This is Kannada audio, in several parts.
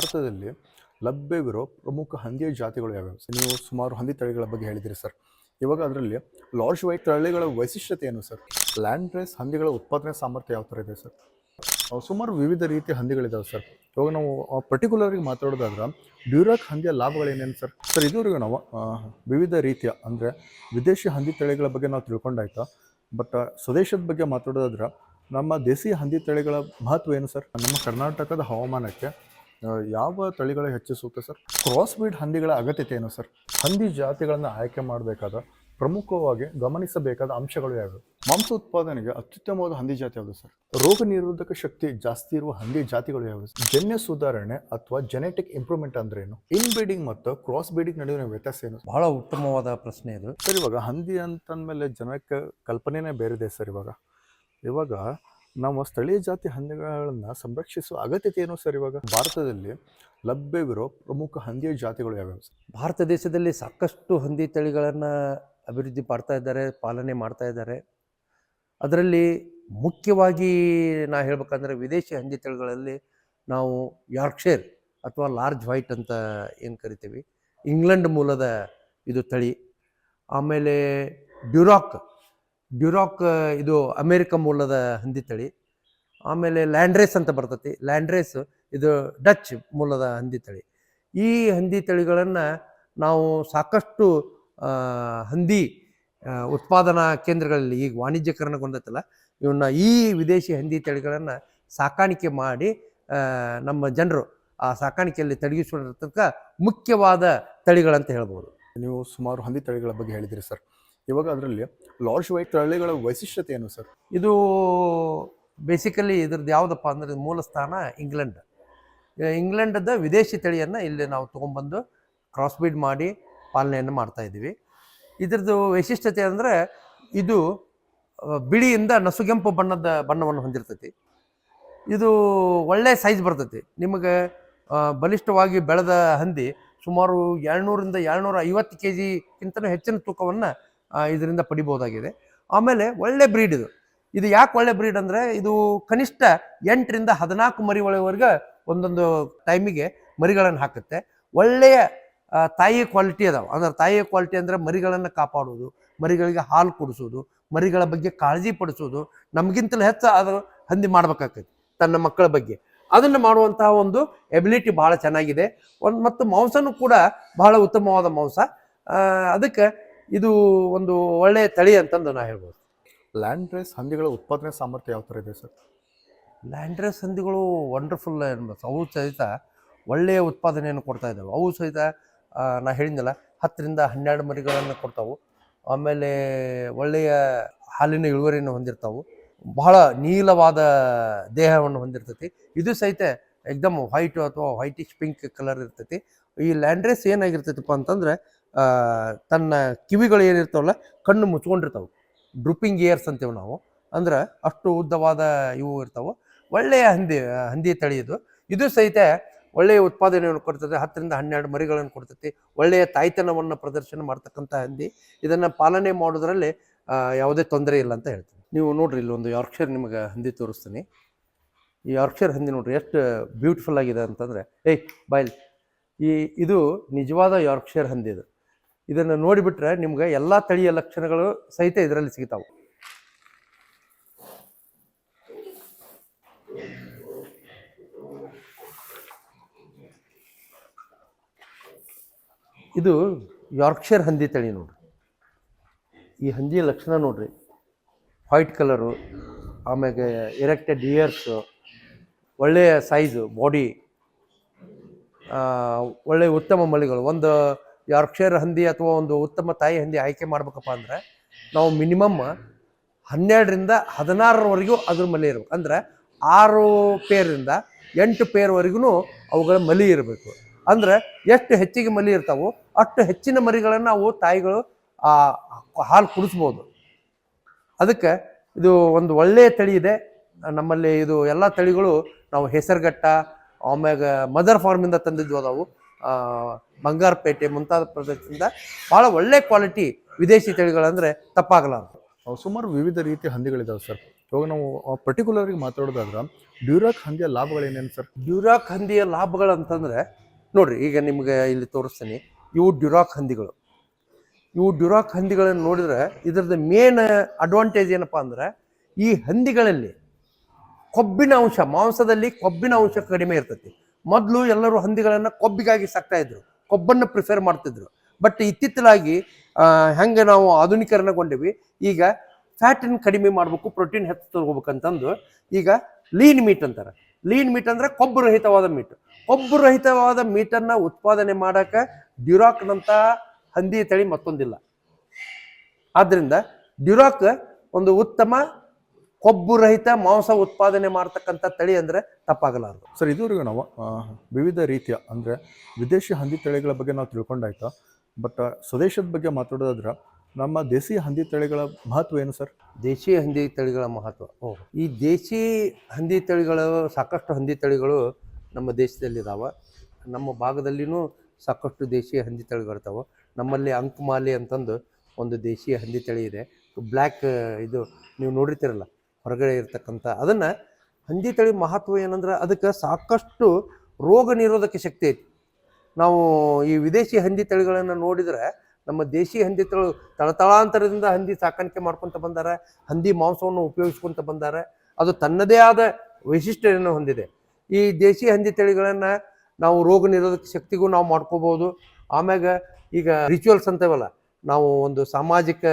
ಭಾರತದಲ್ಲಿ ಲಭ್ಯವಿರೋ ಪ್ರಮುಖ ಹಂದಿಯ ಜಾತಿಗಳು ಯಾವ್ಯಾವು? ನೀವು ಸುಮಾರು ಹಂದಿ ತಳಿಗಳ ಬಗ್ಗೆ ಹೇಳಿದಿರಿ ಸರ್. ಇವಾಗ ಅದರಲ್ಲಿ ಲಾರ್ಜ್ ವೈಟ್ ತಳಿಗಳ ವೈಶಿಷ್ಟ್ಯತೆ ಏನು ಸರ್ ಲ್ಯಾಂಡ್ ರೇಸ್ ಹಂದಿಗಳ ಉತ್ಪಾದನೆ ಸಾಮರ್ಥ್ಯ ಯಾವ ಥರ ಇದೆ ಸರ್? ಸುಮಾರು ವಿವಿಧ ರೀತಿಯ ಹಂದಿಗಳಿದಾವೆ ಸರ್. ಇವಾಗ ನಾವು ಪರ್ಟಿಕ್ಯುಲರ್ಗೆ ಮಾತಾಡೋದಾದ್ರೆ, ಡ್ಯೂರಾಕ್ ಹಂದಿಯ ಲಾಭಗಳೇನೇನು ಸರ್? ಸರ್, ಇದುವರೆಗೂ ನಾವು ವಿವಿಧ ರೀತಿಯ ಅಂದರೆ ವಿದೇಶಿ ಹಂದಿ ತಳಿಗಳ ಬಗ್ಗೆ ನಾವು ತಿಳ್ಕೊಂಡಾಯ್ತು? ಬಟ್ ಸ್ವದೇಶದ ಬಗ್ಗೆ ಮಾತಾಡೋದಾದ್ರೆ, ನಮ್ಮ ದೇಸಿ ಹಂದಿ ತಳಿಗಳ ಮಹತ್ವ ಏನು ಸರ್? ನಮ್ಮ ಕರ್ನಾಟಕದ ಹವಾಮಾನಕ್ಕೆ ಯಾವ ತಳಿಗಳ ಹೆಚ್ಚು ಸೂಕ್ತ ಸರ್? ಕ್ರಾಸ್ ಬ್ರೀಡ್ ಹಂದಿಗಳ ಅಗತ್ಯತೆ ಏನು ಸರ್ ಹಂದಿ ಜಾತಿಗಳನ್ನು ಆಯ್ಕೆ ಮಾಡಬೇಕಾದ ಪ್ರಮುಖವಾಗಿ ಗಮನಿಸಬೇಕಾದ ಅಂಶಗಳು ಯಾವುವು ಮಾಂಸ ಉತ್ಪಾದನೆಗೆ ಅತ್ಯುತ್ತಮವಾದ ಹಂದಿ ಜಾತಿ ಯಾವುದು ಸರ್? ರೋಗ ನಿರೋಧಕ ಶಕ್ತಿ ಜಾಸ್ತಿ ಇರುವ ಹಂದಿ ಜಾತಿಗಳು ಯಾವುವು ಸರ್? ಜನ್ಯ ಸುಧಾರಣೆ ಅಥವಾ ಜೆನೆಟಿಕ್ ಇಂಪ್ರೂವ್ಮೆಂಟ್ ಅಂದ್ರೆ ಏನು? ಇನ್ ಬ್ರೀಡಿಂಗ್ ಮತ್ತು ಕ್ರಾಸ್ ಬ್ರೀಡಿಂಗ್ ನಡುವಿನ ವ್ಯತ್ಯಾಸ ಏನು ಬಹಳ ಉತ್ತಮವಾದ ಪ್ರಶ್ನೆ ಇದು. ಸರ್ ಇವಾಗ ಹಂದಿ ಅಂತಂದಮೇಲೆ ಜನಕ್ಕೆ ಕಲ್ಪನೆನೇ ಬೇರೆದೆ ಸರ್ ಇವಾಗ. ಇವಾಗ ನಾವು ಸ್ಥಳೀಯ ಜಾತಿ ಹಂದಿಗಳನ್ನ ಸಂರಕ್ಷಿಸುವ ಅಗತ್ಯತೆ ಏನು ಸರ್ ಇವಾಗ ಭಾರತದಲ್ಲಿ ಲಭ್ಯವಿರೋ ಪ್ರಮುಖ ಹಂದಿಯ ಜಾತಿಗಳು ಯಾವ್ಯಾವ ಭಾರತ ದೇಶದಲ್ಲಿ ಸಾಕಷ್ಟು ಹಂದಿ ತಳಿಗಳನ್ನು ಅಭಿವೃದ್ಧಿ ಪಡ್ತಾ ಇದ್ದಾರೆ, ಪಾಲನೆ ಮಾಡ್ತಾ ಇದ್ದಾರೆ. ಅದರಲ್ಲಿ ಮುಖ್ಯವಾಗಿ ನಾ ಹೇಳ್ಬೇಕಂದ್ರೆ ವಿದೇಶಿ ಹಂದಿ ತಳಿಗಳಲ್ಲಿ ನಾವು ಯಾರ್ಕ್ಷೇರ್ ಅಥವಾ ಲಾರ್ಜ್ ವೈಟ್ ಅಂತ ಏನು ಕರಿತೀವಿ, ಇಂಗ್ಲೆಂಡ್ ಮೂಲದ ಇದು ತಳಿ. ಆಮೇಲೆ ಡ್ಯೂರಾಕ್ ಡ್ಯೂರಾಕ್ ಇದು ಅಮೇರಿಕ ಮೂಲದ ಹಂದಿ ತಳಿ. ಆಮೇಲೆ ಲ್ಯಾಂಡ್ರೇಸ್ ಅಂತ ಬರ್ತತಿ. ಲ್ಯಾಂಡ್ರೇಸ್ ಇದು ಡಚ್ ಮೂಲದ ಹಂದಿ ತಳಿ. ಈ ಹಂದಿ ತಳಿಗಳನ್ನು ನಾವು ಸಾಕಷ್ಟು ಹಂದಿ ಉತ್ಪಾದನಾ ಕೇಂದ್ರಗಳಲ್ಲಿ ಈಗ ವಾಣಿಜ್ಯಕರಣಗೊಂಡತ್ತಲ್ಲ ಇವನ್ನ ಈ ವಿದೇಶಿ ಹಂದಿ ತಳಿಗಳನ್ನು ಸಾಕಾಣಿಕೆ ಮಾಡಿ ನಮ್ಮ ಜನರು ಆ ಸಾಕಾಣಿಕೆಯಲ್ಲಿ ತೊಡಗಿಸಿಕೊಂಡಿರ್ತಕ್ಕ ಮುಖ್ಯವಾದ ತಳಿಗಳಂತ ಹೇಳ್ಬೋದು. ನೀವು ಸುಮಾರು ಹಂದಿ ತಳಿಗಳ ಬಗ್ಗೆ ಹೇಳಿದಿರಿ ಸರ್. ಇವಾಗ ಅದರಲ್ಲಿ ಲಾರ್ಜ್ ವೈಟ್ ತಳಿಗಳ ವೈಶಿಷ್ಟ್ಯತೆ ಏನು ಸರ್? ಇದು ಬೇಸಿಕಲಿ ಇದ್ರದ್ದು ಯಾವುದಪ್ಪ ಅಂದ್ರೆ ಮೂಲ ಸ್ಥಾನ ಇಂಗ್ಲೆಂಡ್. ಇಂಗ್ಲೆಂಡದ ವಿದೇಶಿ ತಳಿಯನ್ನು ಇಲ್ಲಿ ನಾವು ತೊಗೊಂಬಂದು ಕ್ರಾಸ್ ಬೀಡ್ ಮಾಡಿ ಪಾಲನೆಯನ್ನು ಮಾಡ್ತಾ ಇದ್ದೀವಿ. ಇದ್ರದ್ದು ವೈಶಿಷ್ಟ್ಯತೆ ಅಂದರೆ ಇದು ಬಿಳಿಯಿಂದ ನಸುಗೆಂಪು ಬಣ್ಣದ ಬಣ್ಣವನ್ನು ಹೊಂದಿರ್ತೈತಿ. ಇದು ಒಳ್ಳೆಯ ಸೈಜ್ ಬರ್ತೈತಿ. ನಿಮಗೆ ಬಲಿಷ್ಠವಾಗಿ ಬೆಳೆದ ಹಂದಿ ಸುಮಾರು ಏಳ್ನೂರಿಂದ ಏಳ್ನೂರ ಐವತ್ತು ಕೆ ಜಿಗಿಂತಲೂ ಹೆಚ್ಚಿನ ತೂಕವನ್ನು ಇದರಿಂದ ಪಡಿಬೋದಾಗಿದೆ ಆಮೇಲೆ ಒಳ್ಳೆ ಬ್ರೀಡ್ ಇದು. ಇದು ಯಾಕೆ ಒಳ್ಳೆ ಬ್ರೀಡ್ ಅಂದರೆ ಇದು ಕನಿಷ್ಠ ಎಂಟರಿಂದ ಹದಿನಾಲ್ಕು ಮರಿ ಒಳವರೆಗೆ ಒಂದೊಂದು ಟೈಮಿಗೆ ಮರಿಗಳನ್ನು ಹಾಕುತ್ತೆ. ಒಳ್ಳೆಯ ತಾಯಿ ಕ್ವಾಲಿಟಿ ಅದಾವೆ. ಅಂದ್ರೆ ತಾಯಿಯ ಕ್ವಾಲಿಟಿ ಅಂದರೆ ಮರಿಗಳನ್ನು ಕಾಪಾಡೋದು ಮರಿಗಳಿಗೆ ಹಾಲು ಕುಡಿಸೋದು ಮರಿಗಳ ಬಗ್ಗೆ ಕಾಳಜಿ ಪಡಿಸೋದು ನಮಗಿಂತಲೂ ಹೆಚ್ಚು ಅದು ಹಂದಿ ಮಾಡ್ಬೇಕಾಗ್ತೈತಿ ತನ್ನ ಮಕ್ಕಳ ಬಗ್ಗೆ. ಅದನ್ನು ಮಾಡುವಂತಹ ಒಂದು ಎಬಿಲಿಟಿ ಬಹಳ ಚೆನ್ನಾಗಿದೆ. ಒಂದು, ಮತ್ತು ಮಾಂಸನೂ ಕೂಡ ಬಹಳ ಉತ್ತಮವಾದ ಮಾಂಸ. ಅದಕ್ಕೆ ಇದು ಒಂದು ಒಳ್ಳೆಯ ತಳಿ ಅಂತಂದು ನಾ ಹೇಳ್ಬೋದು. ಲ್ಯಾಂಡ್ ರೇಸ್ ಹಂದಿಗಳ ಉತ್ಪಾದನೆ ಸಾಮರ್ಥ್ಯ ಯಾವ ಥರ ಇದೆ ಸರ್? ಲ್ಯಾಂಡ್ರೆಸ್ ಹಂದಿಗಳು ವಂಡರ್ಫುಲ್ ಅನ್ಬೋದು ಅವು ಸಹಿತ ಒಳ್ಳೆಯ ಉತ್ಪಾದನೆಯನ್ನು ಕೊಡ್ತಾ ಇದ್ದಾವೆ ಅವು ಸಹಿತ ಆ, ನಾ ಹೇಳಿದ್ನಲ್ಲ ಹತ್ತರಿಂದ ಹನ್ನೆರಡು ಮರಿಗಳನ್ನು ಕೊಡ್ತಾವು. ಆಮೇಲೆ ಒಳ್ಳೆಯ ಹಾಲಿನ ಇಳುವರಿಯನ್ನು ಹೊಂದಿರ್ತಾವು. ಬಹಳ ನೀಲವಾದ ದೇಹವನ್ನು ಹೊಂದಿರ್ತೈತಿ. ಇದು ಸಹಿತ ಎಕ್ದಮ್ ವೈಟ್ ಅಥವಾ ವೈಟಿಶ್ ಪಿಂಕ್ ಕಲರ್ ಇರ್ತೈತಿ. ಈ ಲ್ಯಾಂಡ್ರೆಸ್ ಏನಾಗಿರ್ತೈತಪ್ಪ ಅಂತಂದ್ರೆ ತನ್ನ ಕಿವಿಗಳು ಏನಿರ್ತಾವಲ್ಲ, ಕಣ್ಣು ಮುಚ್ಕೊಂಡಿರ್ತಾವೆ. ಡ್ರೂಪಿಂಗ್ ಇಯರ್ಸ್ ಅಂತೀವಿ ನಾವು. ಅಂದ್ರೆ ಅಷ್ಟು ಉದ್ದವಾದ ಇವು ಇರ್ತಾವೆ. ಒಳ್ಳೆಯ ಹಂದಿ ಹಂದಿ ತಳಿ ಇದು. ಇದು ಸಹಿತ ಒಳ್ಳೆಯ ಉತ್ಪಾದನೆಯನ್ನು ಕೊಡ್ತದೆ. ಹತ್ತರಿಂದ ಹನ್ನೆರಡು ಮರಿಗಳನ್ನು ಕೊಡ್ತೈತಿ ಒಳ್ಳೆಯ ತಾಯ್ತನವನ್ನು ಪ್ರದರ್ಶನ ಮಾಡ್ತಕ್ಕಂಥ ಹಂದಿ. ಇದನ್ನು ಪಾಲನೆ ಮಾಡೋದ್ರಲ್ಲಿ ಯಾವುದೇ ತೊಂದರೆ ಇಲ್ಲ ಅಂತ ಹೇಳ್ತೀನಿ. ನೀವು ನೋಡ್ರಿ, ಇಲ್ಲಿ ಒಂದು ಯಾರ್ಕ್ಷರ್ ನಿಮಗೆ ಹಂದಿ ತೋರಿಸ್ತೀನಿ. ಈ ಯಾರ್ಕ್ಷರ್ ಹಂದಿ ನೋಡ್ರಿ, ಎಷ್ಟು ಬ್ಯೂಟಿಫುಲ್ ಆಗಿದೆ ಅಂತಂದರೆ, ಏಯ್ ಬಾಯ್ಲಿ, ಈ, ಇದು ನಿಜವಾದ ಯಾರ್ಕ್ಷರ್ ಹಂದಿ ಇದು. ಇದನ್ನು ನೋಡಿಬಿಟ್ರೆ ನಿಮ್ಗೆ ಎಲ್ಲ ತಳಿಯ ಲಕ್ಷಣಗಳು ಸಹಿತ ಇದರಲ್ಲಿ ಸಿಗ್ತಾವೆ. ಇದು ಯಾರ್ಕ್ಷರ್ ಹಂದಿ ತಳಿ ನೋಡ್ರಿ. ಈ ಹಂದಿಯ ಲಕ್ಷಣ ನೋಡ್ರಿ. ವೈಟ್ ಕಲರು ಆಮ್ಯಾಗೆ ಎರೆಕ್ಟೆಡ್ ಇಯರ್ಸು ಒಳ್ಳೆಯ ಸೈಜು ಬಾಡಿ ಒಳ್ಳೆಯ ಉತ್ತಮ ಮಳಿಗಳು. ಒಂದು ಯಾರ್ಕ್ಷರ್ ಹಂದಿ ಅಥವಾ ಒಂದು ಉತ್ತಮ ತಾಯಿ ಹಂದಿ ಆಯ್ಕೆ ಮಾಡ್ಬೇಕಪ್ಪ ಅಂದ್ರೆ ನಾವು ಮಿನಿಮಮ್ ಹನ್ನೆರಡರಿಂದ ಹದಿನಾರರವರೆಗೂ ಅದ್ರ ಮಲಿ ಇರ್ಬೇಕು. ಅಂದ್ರೆ ಆರು ಪೇರಿಂದ ಎಂಟು ಪೇರ್ವರೆಗೂ ಅವುಗಳ ಮಲಿ ಇರಬೇಕು. ಅಂದ್ರೆ ಎಷ್ಟು ಹೆಚ್ಚಿಗೆ ಮಲಿ ಇರ್ತಾವೋ ಅಷ್ಟು ಹೆಚ್ಚಿನ ಮರಿಗಳನ್ನು ನಾವು ತಾಯಿಗಳು ಆ ಹಾಲು ಕುಡಿಸ್ಬೋದು. ಅದಕ್ಕೆ ಇದು ಒಂದು ಒಳ್ಳೆಯ ತಳಿ ಇದೆ. ನಮ್ಮಲ್ಲಿ ಇದು ಎಲ್ಲ ತಳಿಗಳು ನಾವು ಹೆಸರುಘಟ್ಟ, ಆಮ್ಯಾಗ ಮದರ್ ಫಾರ್ಮಿಂದ ತಂದಿದ್ವು ಅದಾವು. ಬಂಗಾರಪೇಟೆ ಮುಂತಾದ ಪ್ರದೇಶದಿಂದ ಭಾಳ ಒಳ್ಳೆ ಕ್ವಾಲಿಟಿ ವಿದೇಶಿ ತಳಿಗಳಂದ್ರೆ ತಪ್ಪಾಗಲಾರದು. ಸುಮಾರು ವಿವಿಧ ರೀತಿಯ ಹಂದಿಗಳಿದಾವೆ ಸರ್. ಇವಾಗ ನಾವು ಪರ್ಟಿಕ್ಯುಲರ್ಗೆ ಮಾತಾಡೋದಾದ್ರೆ ಡ್ಯೂರಾಕ್ ಹಂದಿಯ ಲಾಭಗಳೇನೇನು ಸರ್? ಡ್ಯೂರಾಕ್ ಹಂದಿಯ ಲಾಭಗಳು ಅಂತಂದ್ರೆ ನೋಡ್ರಿ ಈಗ ನಿಮ್ಗೆ ಇಲ್ಲಿ ತೋರಿಸ್ತೀನಿ. ಇವು ಡ್ಯೂರಾಕ್ ಹಂದಿಗಳು. ಇವು ಡ್ಯೂರಾಕ್ ಹಂದಿಗಳನ್ನು ನೋಡಿದ್ರೆ ಇದರದ ಮೇನ್ ಅಡ್ವಾಂಟೇಜ್ ಏನಪ್ಪ ಅಂದ್ರೆ ಈ ಹಂದಿಗಳಲ್ಲಿ ಕೊಬ್ಬಿನ ಅಂಶ ಮಾಂಸದಲ್ಲಿ ಕೊಬ್ಬಿನ ಅಂಶ ಕಡಿಮೆ ಇರ್ತೈತಿ. ಮೊದಲು ಎಲ್ಲರೂ ಹಂದಿಗಳನ್ನು ಕೊಬ್ಬಿಗಾಗಿ ಸಾಕ್ತಾ ಇದ್ರು. ಕೊಬ್ಬನ್ನು ಪ್ರಿಫೇರ್ ಮಾಡ್ತಿದ್ರು. ಬಟ್ ಇತ್ತಿತ್ತಲಾಗಿ ಹೆಂಗೆ ನಾವು ಆಧುನೀಕರಣಗೊಂಡಿವಿ, ಈಗ ಫ್ಯಾಟನ್ನು ಕಡಿಮೆ ಮಾಡಬೇಕು ಪ್ರೋಟೀನ್ ಹೆಚ್ಚು ತಗೋಬೇಕಂತಂದು, ಈಗ ಲೀನ್ ಮೀಟ್ ಅಂತಾರೆ. ಲೀನ್ ಮೀಟ್ ಅಂದ್ರೆ ಕೊಬ್ಬು ರಹಿತವಾದ ಮೀಟ್ ಕೊಬ್ಬು ರಹಿತವಾದ ಮೀಟನ್ನು ಉತ್ಪಾದನೆ ಮಾಡಕ್ಕೆ ಡ್ಯುರಾಕ್ನಂಥ ಹಂದಿ ತಳಿ ಮತ್ತೊಂದಿಲ್ಲ. ಆದ್ದರಿಂದ ಡ್ಯುರಾಕ್ ಒಂದು ಉತ್ತಮ ಕೊಬ್ಬು ರಹಿತ ಮಾಂಸ ಉತ್ಪಾದನೆ ಮಾಡ್ತಕ್ಕಂಥ ತಳಿ ಅಂದ್ರೆ ತಪ್ಪಾಗಲಾರದು. ಸರ್ ಇದುವರೆಗೂ ನಾವು ಆ, ವಿವಿಧ ರೀತಿಯ ಅಂದರೆ ವಿದೇಶಿ ಹಂದಿ ತಳಿಗಳ ಬಗ್ಗೆ ನಾವು ತಿಳ್ಕೊಂಡಾಯ್ತು? ಬಟ್ ಸ್ವದೇಶದ ಬಗ್ಗೆ ಮಾತಾಡೋದಾದ್ರೆ ನಮ್ಮ ದೇಸಿ ಹಂದಿ ತಳಿಗಳ ಮಹತ್ವ ಏನು ಸರ್? ದೇಶಿ ಹಂದಿ ತಳಿಗಳ ಮಹತ್ವ. ಓ ಈ ದೇಶಿ ಹಂದಿ ತಳಿಗಳು ಸಾಕಷ್ಟು ಹಂದಿ ತಳಿಗಳು ನಮ್ಮ ದೇಶದಲ್ಲಿದ್ದಾವೆ ನಮ್ಮ ಭಾಗದಲ್ಲಿನೂ ಸಾಕಷ್ಟು ದೇಶಿ ಹಂದಿ ತಳಿಗಳಿರ್ತಾವೆ ನಮ್ಮಲ್ಲಿ ಅಂಕುಮಾಲಿ ಅಂತಂದು ಒಂದು ದೇಶಿ ಹಂದಿ ತಳಿ ಇದೆ. ಬ್ಲ್ಯಾಕ್ ಇದು ನೀವು ನೋಡಿರ್ತೀರಲ್ಲ ಹೊರಗಡೆ ಇರ್ತಕ್ಕಂಥ, ಅದನ್ನು ಹಂದಿ ತಳಿ ಮಹತ್ವ ಏನಂದ್ರೆ ಅದಕ್ಕೆ ಸಾಕಷ್ಟು ರೋಗ ನಿರೋಧಕ ಶಕ್ತಿ ಐತಿ. ನಾವು ಈ ವಿದೇಶಿ ಹಂದಿ ತಳಿಗಳನ್ನು ನೋಡಿದರೆ ನಮ್ಮ ದೇಶಿ ಹಂದಿ ತಳಿ ತಳತಳಾಂತರದಿಂದ ಹಂದಿ ಸಾಕಾಣಿಕೆ ಮಾಡ್ಕೊತ ಬಂದಾರೆ, ಹಂದಿ ಮಾಂಸವನ್ನು ಉಪಯೋಗಿಸ್ಕೊಂತ ಬಂದಾರೆ, ಅದು ತನ್ನದೇ ಆದ ವೈಶಿಷ್ಟ್ಯವನ್ನು ಹೊಂದಿದೆ. ಈ ದೇಶಿ ಹಂದಿ ತಳಿಗಳನ್ನು ನಾವು ರೋಗ ನಿರೋಧಕ ಶಕ್ತಿಗೂ ನಾವು ಮಾಡ್ಕೋಬೋದು. ಆಮ್ಯಾಗ ಈಗ ರಿಚುವಲ್ಸ್ ಅಂತೇವಲ್ಲ, ನಾವು ಒಂದು ಸಾಮಾಜಿಕ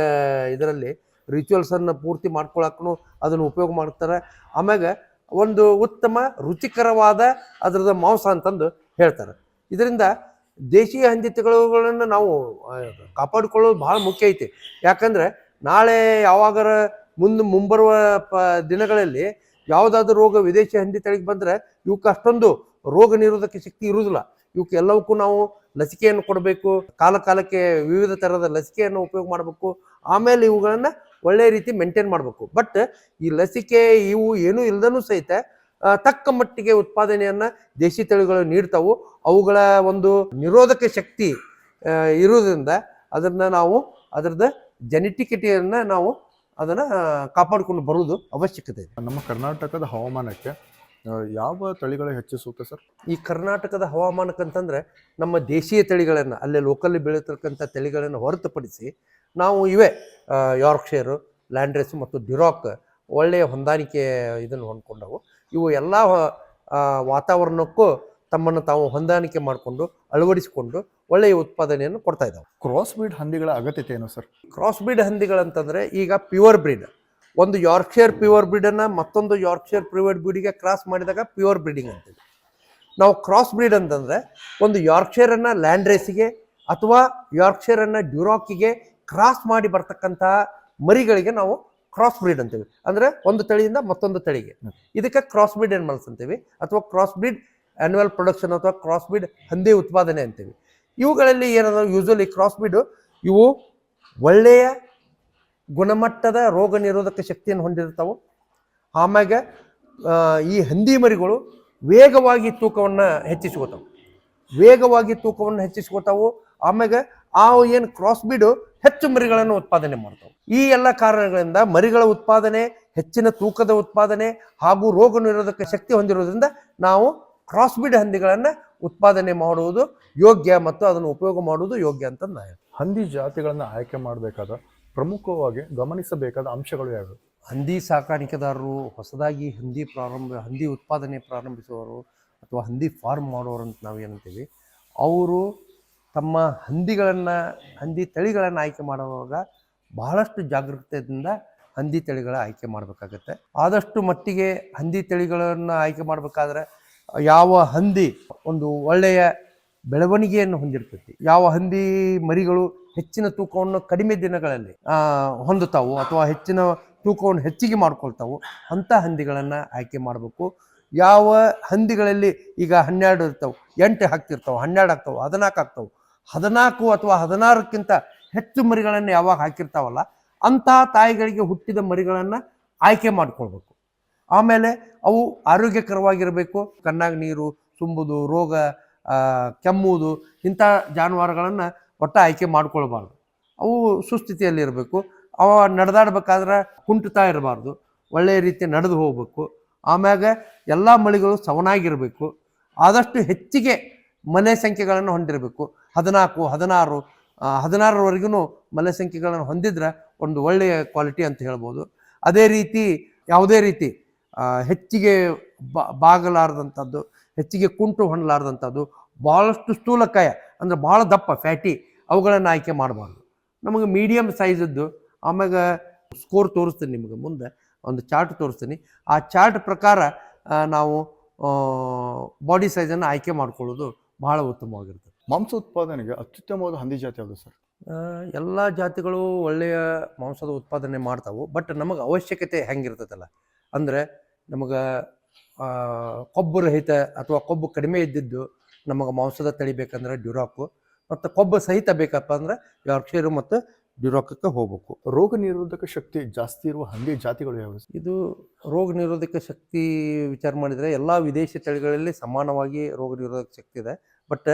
ಇದರಲ್ಲಿ ರಿಚುವಲ್ಸನ್ನು ಪೂರ್ತಿ ಮಾಡ್ಕೊಳಕ್ಕೂ ಅದನ್ನು ಉಪಯೋಗ ಮಾಡ್ತಾರೆ. ಆಮ್ಯಾಗ ಒಂದು ಉತ್ತಮ ರುಚಿಕರವಾದ ಅದರದ ಮಾಂಸ ಅಂತಂದು ಹೇಳ್ತಾರೆ. ಇದರಿಂದ ದೇಶೀಯ ಹಂದಿತಗಳನ್ನು ನಾವು ಕಾಪಾಡಿಕೊಳ್ಳೋದು ಭಾಳ ಮುಖ್ಯ ಐತಿ. ಯಾಕಂದ್ರೆ ನಾಳೆ ಯಾವಾಗರ ಮುಂದೆ ಮುಂಬರುವ ಪ, ದಿನಗಳಲ್ಲಿ ಯಾವುದಾದ್ರೂ ರೋಗ ವಿದೇಶಿ ಹಂದಿ ತಳಿಗೆ ಬಂದರೆ ಇವಕ್ಕೆ ಅಷ್ಟೊಂದು ರೋಗ ನಿರೋಧಕ ಶಕ್ತಿ ಇರುವುದಿಲ್ಲ ಇವಕ್ಕೆ ಎಲ್ಲವಕ್ಕೂ ನಾವು ಲಸಿಕೆಯನ್ನು ಕೊಡಬೇಕು. ಕಾಲ ಕಾಲಕ್ಕೆ ವಿವಿಧ ಥರದ ಲಸಿಕೆಯನ್ನು ಉಪಯೋಗ ಮಾಡಬೇಕು. ಆಮೇಲೆ ಇವುಗಳನ್ನು ಒಳ್ಳೆಯ ರೀತಿ ಮೇಂಟೈನ್ ಮಾಡಬೇಕು. ಬಟ್ ಈ ಲಸಿಕೆ ಇವು ಏನೂ ಇಲ್ದನೂ ಸಹಿತ ತಕ್ಕ ಮಟ್ಟಿಗೆ ಉತ್ಪಾದನೆಯನ್ನು ದೇಶಿ ತಳಿಗಳು ನೀಡ್ತಾವು. ಅವುಗಳ ಒಂದು ನಿರೋಧಕ ಶಕ್ತಿ ಇರೋದ್ರಿಂದ ಅದನ್ನು ನಾವು ಅದರದ ಜೆನೆಟಿಕಿಟಿಯನ್ನು ನಾವು ಅದನ್ನು ಕಾಪಾಡಿಕೊಂಡು ಬರುವುದು ಅವಶ್ಯಕತೆ. ಇದೆ ನಮ್ಮ ಕರ್ನಾಟಕದ ಹವಾಮಾನಕ್ಕೆ ಯಾವ ತಳಿಗಳು ಹೆಚ್ಚು ಸೂಕ್ತ ಸರ್? ಈ ಕರ್ನಾಟಕದ ಹವಾಮಾನಕ್ಕಂತಂದ್ರೆ ನಮ್ಮ ದೇಶೀಯ ತಳಿಗಳನ್ನು ಅಲ್ಲೇ ಲೋಕಲ್ಲಿ ಬೆಳೀತಕ್ಕಂಥ ತಳಿಗಳನ್ನು ಹೊರತುಪಡಿಸಿ ನಾವು ಇವೆ ಯಾರ್ಕ್ಷೇರು ಲ್ಯಾಂಡ್ರೆಸ್ ಮತ್ತು ಡ್ಯುರಾಕ್ ಒಳ್ಳೆಯ ಹೊಂದಾಣಿಕೆ ಇದನ್ನು ಹೊಂದ್ಕೊಂಡವು. ಇವು ಎಲ್ಲ ವಾತಾವರಣಕ್ಕೂ ತಮ್ಮನ್ನು ತಾವು ಹೊಂದಾಣಿಕೆ ಮಾಡಿಕೊಂಡು ಅಳವಡಿಸಿಕೊಂಡು ಒಳ್ಳೆಯ ಉತ್ಪಾದನೆಯನ್ನು ಕೊಡ್ತಾ ಇದ್ದಾವೆ. ಕ್ರಾಸ್ ಬ್ರೀಡ್ ಹಂದಿಗಳ ಅಗತ್ಯತೆ ಏನು ಸರ್? ಕ್ರಾಸ್ ಬ್ರೀಡ್ ಹಂದಿಗಳಂತಂದರೆ ಈಗ ಪ್ಯೂರ್ ಬ್ರೀಡ್ ಒಂದು ಯಾರ್ಕ್ಷೇರ್ ಪ್ಯೂರ್ ಬ್ರೀಡನ್ನು ಮತ್ತೊಂದು ಯಾರ್ಕ್ಷೇರ್ ಪ್ಯೂರ್ ಬ್ರೀಡಿಗೆ ಕ್ರಾಸ್ ಮಾಡಿದಾಗ ಪ್ಯೂರ್ ಬ್ರೀಡಿಂಗ್ ಅಂತೀವಿ ನಾವು ಕ್ರಾಸ್ ಬ್ರೀಡ್ ಅಂತಂದ್ರೆ ಒಂದು ಯಾರ್ಕ್ಷೇರನ್ನು ಲ್ಯಾಂಡ್ ರೇಸಿಗೆ ಅಥವಾ ಯಾರ್ಕ್ಷೇರನ್ನು ಡ್ಯೂರಾಕಿಗೆ ಕ್ರಾಸ್ ಮಾಡಿ ಬರ್ತಕ್ಕಂಥ ಮರಿಗಳಿಗೆ ನಾವು ಕ್ರಾಸ್ ಬ್ರೀಡ್ ಅಂತೀವಿ. ಅಂದ್ರೆ ಒಂದು ತಳಿಯಿಂದ ಮತ್ತೊಂದು ತಳಿಗೆ. ಇದಕ್ಕೆ ಕ್ರಾಸ್ ಬ್ರೀಡ್ ಅನಿಮಲ್ಸ್ ಅಂತೀವಿ. ಅಥವಾ ಕ್ರಾಸ್ ಬ್ರೀಡ್ ಆ್ಯನ್ಯುವಲ್ ಪ್ರೊಡಕ್ಷನ್ ಅಥವಾ ಕ್ರಾಸ್ ಬ್ರೀಡ್ ಹಂದಿ ಉತ್ಪಾದನೆ ಅಂತೀವಿ. ಇವುಗಳಲ್ಲಿ ಏನದ ಯೂಶಲಿ ಕ್ರಾಸ್ ಬ್ರೀಡು ಇವು ಒಳ್ಳೆಯ ಗುಣಮಟ್ಟದ ರೋಗ ನಿರೋಧಕ ಶಕ್ತಿಯನ್ನು ಹೊಂದಿರ್ತಾವೆ ಆಮ್ಯಾಗೆ ಈ ಹಂದಿ ಮರಿಗಳು ವೇಗವಾಗಿ ತೂಕವನ್ನು ಹೆಚ್ಚಿಸ್ಕೋತಾವೆ. ವೇಗವಾಗಿ ತೂಕವನ್ನು ಹೆಚ್ಚಿಸ್ಕೋತಾವು. ಆಮ್ಯಾಗೆ ಆ ಏನು ಕ್ರಾಸ್ ಬೀಡು ಹೆಚ್ಚು ಮರಿಗಳನ್ನು ಉತ್ಪಾದನೆ ಮಾಡ್ತವೆ ಈ ಎಲ್ಲ ಕಾರಣಗಳಿಂದ ಮರಿಗಳ ಉತ್ಪಾದನೆ ಹೆಚ್ಚಿನ ತೂಕದ ಉತ್ಪಾದನೆ ಹಾಗೂ ರೋಗ ನಿರೋಧಕ ಶಕ್ತಿ ಹೊಂದಿರೋದ್ರಿಂದ ನಾವು ಕ್ರಾಸ್ಬಿಡ್ ಹಂದಿಗಳನ್ನು ಉತ್ಪಾದನೆ ಮಾಡುವುದು ಯೋಗ್ಯ ಮತ್ತು ಅದನ್ನು ಉಪಯೋಗ ಮಾಡುವುದು ಯೋಗ್ಯ ಅಂತ ನಾನು. ಹಂದಿ ಜಾತಿಗಳನ್ನು ಆಯ್ಕೆ ಮಾಡಬೇಕಾದ ಪ್ರಮುಖವಾಗಿ ಗಮನಿಸಬೇಕಾದ ಅಂಶಗಳು ಯಾವುವು ಹಂದಿ ಸಾಕಾಣಿಕೆದಾರರು ಹೊಸದಾಗಿ ಹಂದಿ ಪ್ರಾರಂಭ ಹಂದಿ ಉತ್ಪಾದನೆ ಪ್ರಾರಂಭಿಸುವವರು ಅಥವಾ ಹಂದಿ ಫಾರ್ಮ್ ಮಾಡೋರು ಅಂತ ನಾವು ಏನಂತೀವಿ ಅವರು ತಮ್ಮ ಹಂದಿಗಳನ್ನು, ಹಂದಿ ತಳಿಗಳನ್ನು ಆಯ್ಕೆ ಮಾಡುವಾಗ ಬಹಳಷ್ಟು ಜಾಗರೂಕತೆಯಿಂದ ಹಂದಿ ತಳಿಗಳ ಆಯ್ಕೆ ಮಾಡಬೇಕಾಗತ್ತೆ. ಆದಷ್ಟು ಮಟ್ಟಿಗೆ ಹಂದಿ ತಳಿಗಳನ್ನು ಆಯ್ಕೆ ಮಾಡಬೇಕಾದ್ರೆ ಯಾವ ಹಂದಿ ಒಂದು ಒಳ್ಳೆಯ ಬೆಳವಣಿಗೆಯನ್ನು ಹೊಂದಿರ್ತೈತಿ. ಯಾವ ಹಂದಿ ಮರಿಗಳು ಹೆಚ್ಚಿನ ತೂಕವನ್ನು ಕಡಿಮೆ ದಿನಗಳಲ್ಲಿ ಹೊಂದುತ್ತಾವು ಅಥವಾ ಹೆಚ್ಚಿನ ತೂಕವನ್ನು ಹೆಚ್ಚಿಗೆ ಮಾಡ್ಕೊಳ್ತಾವು, ಅಂಥ ಹಂದಿಗಳನ್ನು ಆಯ್ಕೆ ಮಾಡಬೇಕು. ಯಾವ ಹಂದಿಗಳಲ್ಲಿ ಈಗ ಹನ್ನೆರಡು ಇರ್ತಾವೆ, ಎಂಟು ಹಾಕ್ತಿರ್ತಾವೆ, ಹನ್ನೆರಡು ಆಗ್ತಾವೆ ಹದಿನಾಲ್ಕು ಆಗ್ತಾವೆ ಹದಿನಾಲ್ಕು ಅಥವಾ ಹದಿನಾರಕ್ಕಿಂತ ಹೆಚ್ಚು ಮರಿಗಳನ್ನು ಯಾವಾಗ ಹಾಕಿರ್ತಾವಲ್ಲ, ಅಂತಹ ತಾಯಿಗಳಿಗೆ ಹುಟ್ಟಿದ ಮರಿಗಳನ್ನು ಆಯ್ಕೆ ಮಾಡ್ಕೊಳ್ಬೇಕು. ಆಮೇಲೆ ಅವು ಆರೋಗ್ಯಕರವಾಗಿರಬೇಕು. ಕಣ್ಣಾಗ ನೀರು ತುಂಬುದು ರೋಗ ಕೆಮ್ಮುವುದು ಇಂಥ ಜಾನುವಾರುಗಳನ್ನು ಒಟ್ಟು ಆಯ್ಕೆ ಮಾಡ್ಕೊಳ್ಬಾರ್ದು. ಅವು ಸುಸ್ಥಿತಿಯಲ್ಲಿ ಇರಬೇಕು ಅವ ನಡೆದಾಡ್ಬೇಕಾದ್ರೆ ಕುಂಟುತ್ತಾ ಇರಬಾರ್ದು. ಒಳ್ಳೆಯ ರೀತಿ ನಡೆದು ಹೋಗಬೇಕು. ಆಮ್ಯಾಗ ಎಲ್ಲ ಮಳಿಗಳು ಸಮನಾಗಿರಬೇಕು ಆದಷ್ಟು ಹೆಚ್ಚಿಗೆ ಮನೆ ಸಂಖ್ಯೆಗಳನ್ನು ಹೊಂದಿರಬೇಕು. ಹದಿನಾಲ್ಕು, ಹದಿನಾರು ಹದಿನಾರರವರೆಗೂ ಮಲೆ ಸಂಖ್ಯೆಗಳನ್ನು ಹೊಂದಿದ್ರೆ ಒಂದು ಒಳ್ಳೆಯ ಕ್ವಾಲಿಟಿ ಅಂತ ಹೇಳ್ಬೋದು. ಅದೇ ರೀತಿ ಯಾವುದೇ ರೀತಿ ಹೆಚ್ಚಿಗೆ ಬಾಗಲಾರದಂಥದ್ದು, ಹೆಚ್ಚಿಗೆ ಕುಂಟು ಹೊಂದಲಾರ್ದಂಥದ್ದು ಭಾಳಷ್ಟು ಸ್ಥೂಲಕಾಯ, ಅಂದರೆ ಭಾಳ ದಪ್ಪ ಫ್ಯಾಟಿ ಅವುಗಳನ್ನು ಆಯ್ಕೆ ಮಾಡಬಾರ್ದು. ನಮಗೆ ಮೀಡಿಯಮ್ ಸೈಜದ್ದು ಆಮ್ಯಾಗ ಸ್ಕೋರ್ ತೋರಿಸ್ತೀನಿ ನಿಮಗೆ ಮುಂದೆ, ಒಂದು ಚಾರ್ಟ್ ತೋರಿಸ್ತೀನಿ. ಆ ಚಾರ್ಟ್ ಪ್ರಕಾರ ನಾವು ಬಾಡಿ ಸೈಜನ್ನು ಆಯ್ಕೆ ಮಾಡ್ಕೊಳ್ಳೋದು ಬಹಳ ಉತ್ತಮವಾಗಿರ್ತದೆ. ಮಾಂಸ ಉತ್ಪಾದನೆಗೆ ಅತ್ಯುತ್ತಮವಾದ ಹಂದಿ ಜಾತಿ ಯಾವುದು ಸರ್? ಎಲ್ಲ ಜಾತಿಗಳು ಒಳ್ಳೆಯ ಮಾಂಸದ ಉತ್ಪಾದನೆ ಮಾಡ್ತಾವೆ ಬಟ್ ನಮಗೆ ಅವಶ್ಯಕತೆ ಹೆಂಗಿರ್ತದಲ್ಲ ಅಂದರೆ ನಮಗೆ ಕೊಬ್ಬು ರಹಿತ ಅಥವಾ ಕೊಬ್ಬು ಕಡಿಮೆ ಇದ್ದಿದ್ದು ನಮಗೆ ಮಾಂಸದ ತಳಿ ಬೇಕಂದ್ರೆ ಡ್ಯುರಾಕು ಮತ್ತು ಕೊಬ್ಬು ಸಹಿತ ಬೇಕಪ್ಪ ಅಂದ್ರೆ ಯಾರ್ಕ್ಷೀರು ಮತ್ತು ಡ್ಯುರಾಕಕ್ಕೆ ಹೋಗ್ಬೇಕು. ರೋಗ ನಿರೋಧಕ ಶಕ್ತಿ ಜಾಸ್ತಿ ಇರುವ ಹಂದಿ ಜಾತಿಗಳು ಯಾವುವು ಸರ್? ಇದು ರೋಗ ನಿರೋಧಕ ಶಕ್ತಿ ವಿಚಾರ ಮಾಡಿದರೆ ಎಲ್ಲ ವಿದೇಶಿ ತಳಿಗಳಲ್ಲಿ ಸಮಾನವಾಗಿ ರೋಗ ನಿರೋಧಕ ಶಕ್ತಿ ಇದೆ ಬಟ್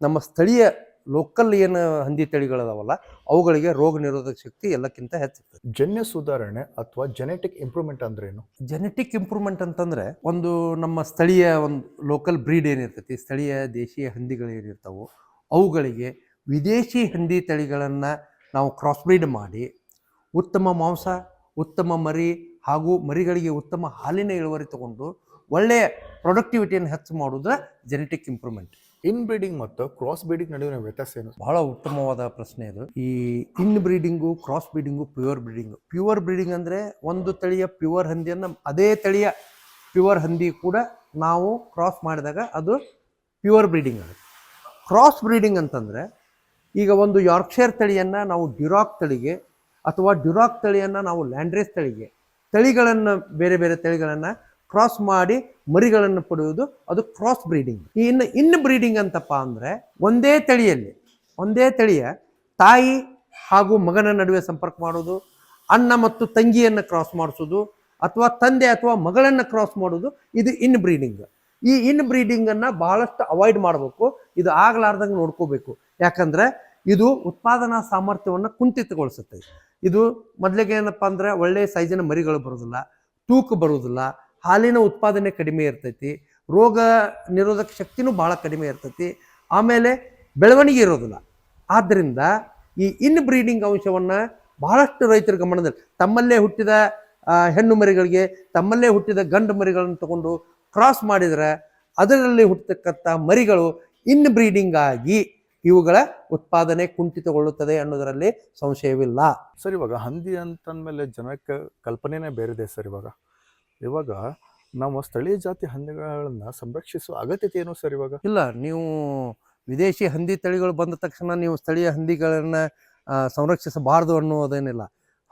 ನಮ್ಮ ಸ್ಥಳೀಯ ಲೋಕಲ್ ಏನು ಹಂದಿ ತಳಿಗಳದಾವಲ್ಲ ಅವುಗಳಿಗೆ ರೋಗ ನಿರೋಧಕ ಶಕ್ತಿ ಎಲ್ಲಕ್ಕಿಂತ ಹೆಚ್ಚಿರ್ತದೆ ಜನ್ಯ ಸುಧಾರಣೆ ಅಥವಾ ಜೆನೆಟಿಕ್ ಇಂಪ್ರೂವ್ಮೆಂಟ್ ಅಂದ್ರೆ ಏನು ಜೆನೆಟಿಕ್ ಇಂಪ್ರೂವ್ಮೆಂಟ್ ಅಂತಂದ್ರೆ ಒಂದು ನಮ್ಮ ಸ್ಥಳೀಯ ಒಂದು ಲೋಕಲ್ ಬ್ರೀಡ್ ಏನಿರ್ತೈತಿ ಸ್ಥಳೀಯ ದೇಶೀಯ ಹಂದಿಗಳು ಏನಿರ್ತಾವೋ ಅವುಗಳಿಗೆ ವಿದೇಶಿ ಹಂದಿ ತಳಿಗಳನ್ನು ನಾವು ಕ್ರಾಸ್ ಬ್ರೀಡ್ ಮಾಡಿ ಉತ್ತಮ ಮಾಂಸ ಉತ್ತಮ ಮರಿ ಹಾಗೂ ಮರಿಗಳಿಗೆ ಉತ್ತಮ ಹಾಲಿನ ಇಳುವರಿ ತಗೊಂಡು ಒಳ್ಳೆಯ ಪ್ರೊಡಕ್ಟಿವಿಟಿಯನ್ನು ಹೆಚ್ಚು ಮಾಡೋದು ಜೆನೆಟಿಕ್ ಇಂಪ್ರೂವ್ಮೆಂಟ್ ಇನ್ ಬ್ರೀಡಿಂಗ್ ಮತ್ತು ಕ್ರಾಸ್ ಬ್ರೀಡಿಂಗ್ ನಡುವಿನ ವ್ಯತ್ಯಾಸ ಏನು? ಬಹಳ ಉತ್ತಮವಾದ ಪ್ರಶ್ನೆ ಇದು. ಈ inbreeding cross breeding pure breeding. Pure breeding ಅಂದರೆ ಒಂದು ತಳಿಯ ಪ್ಯೂರ್ ಹಂದಿಯನ್ನು ಅದೇ ತಳಿಯ ಪ್ಯೂರ್ ಹಂದಿ ಕೂಡ ನಾವು ಕ್ರಾಸ್ ಮಾಡಿದಾಗ ಅದು ಪ್ಯೂರ್ ಬ್ರೀಡಿಂಗ್ ಆಗುತ್ತೆ. ಕ್ರಾಸ್ ಬ್ರೀಡಿಂಗ್ ಅಂತಂದರೆ ಈಗ ಒಂದು ಯಾರ್ಕ್ಷೇರ್ ತಳಿಯನ್ನು ನಾವು ಡ್ಯುರಾಕ್ ತಳಿಗೆ ಅಥವಾ ಡ್ಯುರಾಕ್ ತಳಿಯನ್ನು ನಾವು ಲ್ಯಾಂಡ್ರೇಸ್ ತಳಿಗೆ, ತಳಿಗಳನ್ನು ಬೇರೆ ಬೇರೆ ತಳಿಗಳನ್ನು ಕ್ರಾಸ್ ಮಾಡಿ ಮರಿಗಳನ್ನು ಪಡೆಯುವುದು ಅದು ಕ್ರಾಸ್ ಬ್ರೀಡಿಂಗ್ ಇನ್ನು ಇನ್ ಬ್ರೀಡಿಂಗ್ ಅಂತಪ್ಪ ಅಂದರೆ ಒಂದೇ ತಳಿಯಲ್ಲಿ, ಒಂದೇ ತಳಿಯ ತಾಯಿ ಹಾಗೂ ಮಗನ ನಡುವೆ ಸಂಪರ್ಕ ಮಾಡೋದು ಅಣ್ಣ ಮತ್ತು ತಂಗಿಯನ್ನು ಕ್ರಾಸ್ ಮಾಡಿಸೋದು ಅಥವಾ ತಂದೆ ಅಥವಾ ಮಗಳನ್ನು ಕ್ರಾಸ್ ಮಾಡೋದು ಇದು ಇನ್ ಬ್ರೀಡಿಂಗ್ ಈ ಇನ್ ಬ್ರೀಡಿಂಗನ್ನು ಬಹಳಷ್ಟು ಅವಾಯ್ಡ್ ಮಾಡಬೇಕು, ಇದು ಆಗಲಾರ್ದಂಗೆ ನೋಡ್ಕೋಬೇಕು. ಯಾಕಂದರೆ ಇದು ಉತ್ಪಾದನಾ ಸಾಮರ್ಥ್ಯವನ್ನು ಕುಂಠಿತಗೊಳಿಸುತ್ತೆ. ಇದು ಮೊದಲಿಗೆ ಏನಪ್ಪ ಅಂದ್ರೆ ಒಳ್ಳೆಯ ಸೈಜಿನ ಮರಿಗಳು ಬರೋದಿಲ್ಲ, ತೂಕ ಬರೋದಿಲ್ಲ ಹಾಲಿನ ಉತ್ಪಾದನೆ ಕಡಿಮೆ ಇರ್ತೈತಿ, ರೋಗ ನಿರೋಧಕ ಶಕ್ತಿನೂ ಭಾಳ ಕಡಿಮೆ ಇರ್ತೈತಿ, ಆಮೇಲೆ ಬೆಳವಣಿಗೆ ಇರೋದಿಲ್ಲ. ಆದ್ದರಿಂದ ಈ ಇನ್ ಬ್ರೀಡಿಂಗ್ ಅಂಶವನ್ನು ಬಹಳಷ್ಟು ರೈತರ ಗಮನದಲ್ಲಿ, ತಮ್ಮಲ್ಲೇ ಹುಟ್ಟಿದ ಹೆಣ್ಣು ಮರಿಗಳಿಗೆ, ತಮ್ಮಲ್ಲೇ ಹುಟ್ಟಿದ ಗಂಡು ಮರಿಗಳನ್ನು ತಗೊಂಡು ಕ್ರಾಸ್ ಮಾಡಿದರೆ ಅದರಲ್ಲಿ ಹುಟ್ಟತಕ್ಕಂಥ ಮರಿಗಳು ಇನ್ ಬ್ರೀಡಿಂಗ್ ಆಗಿ ಇವುಗಳ ಉತ್ಪಾದನೆ ಕುಂಠಿತಗೊಳ್ಳುತ್ತದೆ ಅನ್ನೋದರಲ್ಲಿ ಸಂಶಯವಿಲ್ಲ. ಸರ್, ಇವಾಗ ಹಂದಿ ಅಂತಂದಮೇಲೆ ಜನಕ್ಕೆ ಕಲ್ಪನೆನೇ ಬೇರೆದೆ ಸರ್ ಇವಾಗ. ಇವಾಗ ನಾವು ಸ್ಥಳೀಯ ಜಾತಿ ಹಂದಿಗಳನ್ನ ಸಂರಕ್ಷಿಸುವ ಅಗತ್ಯತೆ ಏನು ಸರ್ ಇವಾಗ? ಇಲ್ಲ, ನೀವು ವಿದೇಶಿ ಹಂದಿ ತಳಿಗಳು ಬಂದ ತಕ್ಷಣ ನೀವು ಸ್ಥಳೀಯ ಹಂದಿಗಳನ್ನು ಸಂರಕ್ಷಿಸಬಾರದು ಅನ್ನೋದೇನಿಲ್ಲ.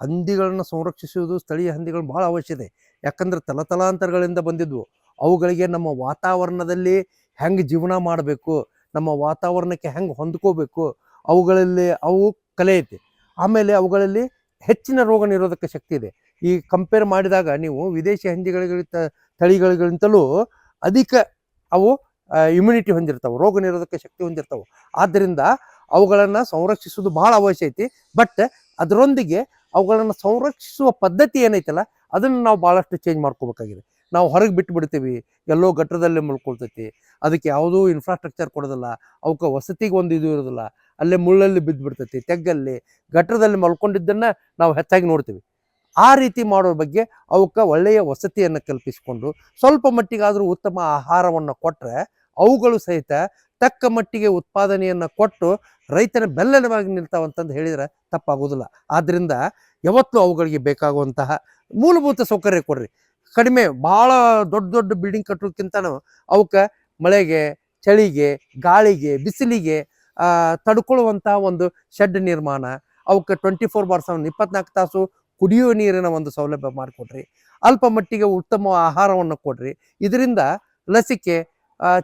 ಹಂದಿಗಳನ್ನು ಸಂರಕ್ಷಿಸುವುದು ಸ್ಥಳೀಯ ಹಂದಿಗಳು ಭಾಳ ಅವಶ್ಯತೆ ಯಾಕಂದ್ರೆ ತಲತಲಾಂತರಗಳಿಂದ ಬಂದಿದ್ವು. ಅವುಗಳಿಗೆ ನಮ್ಮ ವಾತಾವರಣದಲ್ಲಿ ಹೆಂಗೆ ಜೀವನ ಮಾಡಬೇಕು, ನಮ್ಮ ವಾತಾವರಣಕ್ಕೆ ಹೆಂಗೆ ಹೊಂದ್ಕೋಬೇಕು, ಅವುಗಳಲ್ಲಿ ಅವು ಕಲೆ ಐತಿ. ಆಮೇಲೆ ಅವುಗಳಲ್ಲಿ ಹೆಚ್ಚಿನ ರೋಗ ನಿರೋಧಕ ಶಕ್ತಿ ಇದೆ. ಈ ಕಂಪೇರ್ ಮಾಡಿದಾಗ ನೀವು ವಿದೇಶಿ ಹಂದಿಗಳಿಗಿಂತ ತಳಿಗಳಿಗಿಂತಲೂ ಅಧಿಕ ಅವು ಇಮ್ಯುನಿಟಿ ಹೊಂದಿರ್ತಾವೆ, ರೋಗ ನಿರೋಧಕ ಶಕ್ತಿ ಹೊಂದಿರ್ತಾವೆ. ಆದ್ದರಿಂದ ಅವುಗಳನ್ನು ಸಂರಕ್ಷಿಸೋದು ಭಾಳ ಅವಶ್ಯ ಐತಿ. ಬಟ್ ಅದರೊಂದಿಗೆ ಅವುಗಳನ್ನು ಸಂರಕ್ಷಿಸುವ ಪದ್ಧತಿ ಏನೈತಲ್ಲ, ಅದನ್ನು ನಾವು ಭಾಳಷ್ಟು ಚೇಂಜ್ ಮಾಡ್ಕೋಬೇಕಾಗಿದೆ. ನಾವು ಹೊರಗೆ ಬಿಟ್ಟು ಬಿಡ್ತೀವಿ ಎಲ್ಲೋ ಗಟ್ಟರದಲ್ಲೇ ಮುಳ್ಕೊಳ್ತೈತಿ. ಅದಕ್ಕೆ ಯಾವುದೂ ಇನ್ಫ್ರಾಸ್ಟ್ರಕ್ಚರ್ ಕೊಡೋದಿಲ್ಲ, ಅವಕ್ಕೆ ವಸತಿಗೆ ಒಂದು ಇದು ಇರೋದಿಲ್ಲ. ಅಲ್ಲೇ ಮುಳ್ಳಲ್ಲಿ ಬಿದ್ದು ಬಿಡ್ತೈತಿ ತೆಗ್ಗಲ್ಲಿ ಗಟ್ಟರದಲ್ಲಿ ಮಲ್ಕೊಂಡಿದ್ದನ್ನು ನಾವು ಹೆಚ್ಚಾಗಿ ನೋಡ್ತೀವಿ. ಆ ರೀತಿ ಮಾಡೋ ಬಗ್ಗೆ ಅವಕ್ಕೆ ಒಳ್ಳೆಯ ವಸತಿಯನ್ನು ಕಲ್ಪಿಸಿಕೊಂಡು ಸ್ವಲ್ಪ ಮಟ್ಟಿಗಾದರೂ ಉತ್ತಮ ಆಹಾರವನ್ನು ಕೊಟ್ಟರೆ ಅವುಗಳು ಸಹಿತ ತಕ್ಕ ಮಟ್ಟಿಗೆ ಉತ್ಪಾದನೆಯನ್ನು ಕೊಟ್ಟು ರೈತನ ಬೆಲ್ಲನವಾಗಿ ನಿಲ್ತಾವಂತಂದು ಹೇಳಿದರೆ ತಪ್ಪಾಗೋದಿಲ್ಲ. ಆದ್ದರಿಂದ ಯಾವತ್ತೂ ಅವುಗಳಿಗೆ ಬೇಕಾಗುವಂತಹ ಮೂಲಭೂತ ಸೌಕರ್ಯ ಕೊಡ್ರಿ. ಕಡಿಮೆ ಭಾಳ ದೊಡ್ಡ ದೊಡ್ಡ ಬಿಲ್ಡಿಂಗ್ ಕಟ್ಟೋಕ್ಕಿಂತನೂ ಅವಕ್ಕೆ ಮಳೆಗೆ, ಚಳಿಗೆ, ಗಾಳಿಗೆ, ಬಿಸಿಲಿಗೆ ತಡ್ಕೊಳ್ಳುವಂತಹ ಒಂದು ಶೆಡ್ ನಿರ್ಮಾಣ ಅವಕ್ಕೆ ಟ್ವೆಂಟಿ ಫೋರ್ ಬಾರ್ ಸೆವೆನ್ ಇಪ್ಪತ್ನಾಲ್ಕು ತಾಸು ಕುಡಿಯುವ ನೀರಿನ ಒಂದು ಸೌಲಭ್ಯ ಮಾಡಿಕೊಡ್ರಿ. ಅಲ್ಪ ಮಟ್ಟಿಗೆ ಉತ್ತಮ ಆಹಾರವನ್ನು ಕೊಡ್ರಿ. ಇದರಿಂದ ಲಸಿಕೆ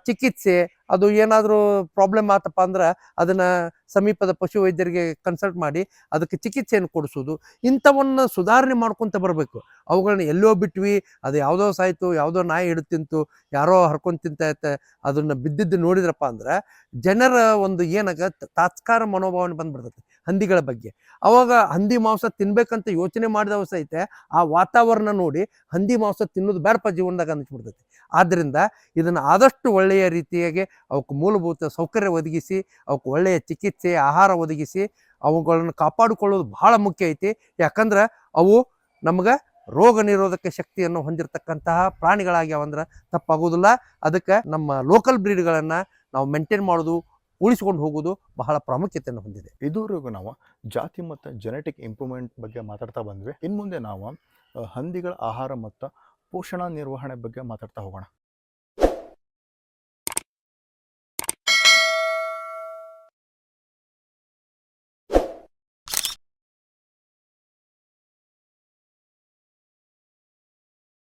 ಚಿಕಿತ್ಸೆ, ಅದು ಏನಾದರೂ ಪ್ರಾಬ್ಲಮ್ ಆತಪ್ಪ ಅಂದ್ರೆ ಅದನ್ನು ಸಮೀಪದ ಪಶು ವೈದ್ಯರಿಗೆ ಕನ್ಸಲ್ಟ್ ಮಾಡಿ ಅದಕ್ಕೆ ಚಿಕಿತ್ಸೆಯನ್ನು ಕೊಡಿಸೋದು. ಇಂಥವನ್ನು ಸುಧಾರಣೆ ಮಾಡ್ಕೊತ ಬರಬೇಕು. ಅವುಗಳನ್ನ ಎಲ್ಲೋ ಬಿಟ್ವಿ, ಅದು ಯಾವುದೋ ಸಾಯ್ತು, ಯಾವುದೋ ನಾಯಿ ಹಿಡಿದು ತಿಂತು, ಯಾರೋ ಹರ್ಕೊಂಡ್ ತಿಂತೈತೆ ಅದನ್ನು ಬಿದ್ದಿದ್ದು ನೋಡಿದ್ರಪ್ಪ ಅಂದ್ರೆ ಜನರ ಒಂದು ಏನಾಗ ತಾತ್ಕಾರ ಮನೋಭಾವನೆ ಬಂದ್ಬಿಡ್ತೈತಿ ಹಂದಿಗಳ ಬಗ್ಗೆ. ಅವಾಗ ಹಂದಿ ಮಾಂಸ ತಿನ್ಬೇಕಂತ ಯೋಚನೆ ಮಾಡಿದವ ಸಹಿತ ಆ ವಾತಾವರಣ ನೋಡಿ ಹಂದಿ ಮಾಂಸ ತಿನ್ನೋದು ಬೇಡಪ್ಪ ಜೀವನದಾಗ ಅನಿಸ್ಬಿಡ್ತೈತಿ ಆದ್ದರಿಂದ ಇದನ್ನು ಆದಷ್ಟು ಒಳ್ಳೆಯ ರೀತಿಯಾಗಿ ಅವಕ್ಕೆ ಮೂಲಭೂತ ಸೌಕರ್ಯ ಒದಗಿಸಿ, ಅವಕ್ಕೆ ಒಳ್ಳೆಯ ಚಿಕಿತ್ಸೆ, ಆಹಾರ ಒದಗಿಸಿ ಅವುಗಳನ್ನು ಕಾಪಾಡಿಕೊಳ್ಳೋದು ಬಹಳ ಮುಖ್ಯ ಐತಿ. ಯಾಕಂದ್ರೆ ಅವು ನಮ್ಗೆ ರೋಗ ನಿರೋಧಕ ಶಕ್ತಿಯನ್ನು ಹೊಂದಿರತಕ್ಕಂತಹ ಪ್ರಾಣಿಗಳಾಗ್ಯಾವಂದ್ರೆ ತಪ್ಪಾಗೋದಿಲ್ಲ ಅದಕ್ಕೆ ನಮ್ಮ ಲೋಕಲ್ ಬ್ರೀಡ್ಗಳನ್ನು ನಾವು ಮೇಂಟೈನ್ ಮಾಡೋದು ಉಳಿಸಿಕೊಂಡು ಹೋಗೋದು ಬಹಳ ಪ್ರಾಮುಖ್ಯತೆಯನ್ನು ಹೊಂದಿದೆ. ಇದುವರೆಗೂ ನಾವು ಜಾತಿ ಮತ್ತು ಜೆನೆಟಿಕ್ ಇಂಪ್ರೂವ್ಮೆಂಟ್ ಬಗ್ಗೆ ಮಾತಾಡ್ತಾ ಬಂದ್ವಿ. ಇನ್ನು ಮುಂದೆ ನಾವು ಹಂದಿಗಳ ಆಹಾರ ಮತ್ತು ಪೋಷಣಾ ನಿರ್ವಹಣೆ ಬಗ್ಗೆ ಮಾತಾಡ್ತಾ ಹೋಗೋಣ.